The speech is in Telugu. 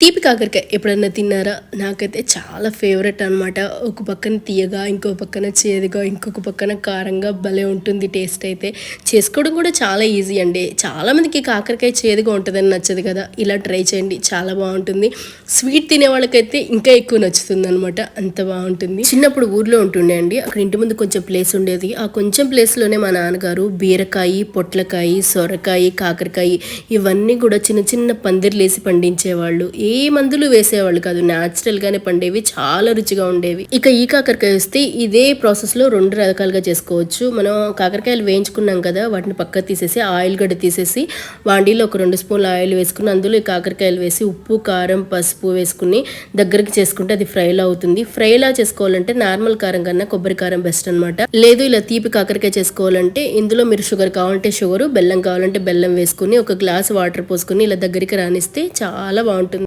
తీపి కాకరకాయ ఎప్పుడన్నా తిన్నారా? నాకైతే చాలా ఫేవరెట్ అనమాట ఒక పక్కన తీయగా ఇంకో పక్కన చేదుగా ఇంకొక పక్కన కారంగా భలే ఉంటుంది టేస్ట్ అయితే. చేసుకోవడం కూడా చాలా ఈజీ అండి. చాలామందికి కాకరకాయ చేదుగా ఉంటుందని నచ్చదు కదా. ఇలా ట్రై చేయండి. చాలా బాగుంటుంది. స్వీట్ తినే వాళ్ళకైతే ఇంకా ఎక్కువ నచ్చుతుంది అనమాట అంత బాగుంటుంది. చిన్నప్పుడు ఊర్లో ఉంటుండే అండి. అక్కడ ఇంటి ముందు కొంచెం ప్లేస్ ఉండేది. ఆ కొంచెం ప్లేస్లోనే మా నాన్నగారు బీరకాయ పొట్లకాయ సొరకాయ కాకరకాయ ఇవన్నీ కూడా చిన్న చిన్న పందిర్లేసి పండించేవాళ్ళు. ఏ మందులు వేసేవాళ్ళు కాదు. న్యాచురల్ గానే పండేవి చాలా రుచిగా ఉండేవి. ఇక ఈ కాకరకాయ వస్తే ఇదే ప్రాసెస్లో రెండు రకాలుగా చేసుకోవచ్చు. మనం కాకరకాయలు వేయించుకున్నాం కదా వాటిని పక్క తీసేసి ఆయిల్ గడ్డ తీసేసి వాండీలో ఒక రెండు స్పూన్ల ఆయిల్ వేసుకుని అందులో ఈ కాకరకాయలు వేసి ఉప్పు కారం పసుపు వేసుకుని దగ్గరికి చేసుకుంటే అది ఫ్రైలా అవుతుంది. ఫ్రైలా చేసుకోవాలంటే నార్మల్ కారం కన్నా కొబ్బరి కారం బెస్ట్ అనమాట లేదు ఇలా తీపి కాకరకాయ చేసుకోవాలంటే ఇందులో మీరు షుగర్ కావాలంటే షుగర్ బెల్లం కావాలంటే బెల్లం వేసుకుని ఒక గ్లాస్ వాటర్ పోసుకుని ఇలా దగ్గరికి రానిస్తే చాలా బాగుంటుంది.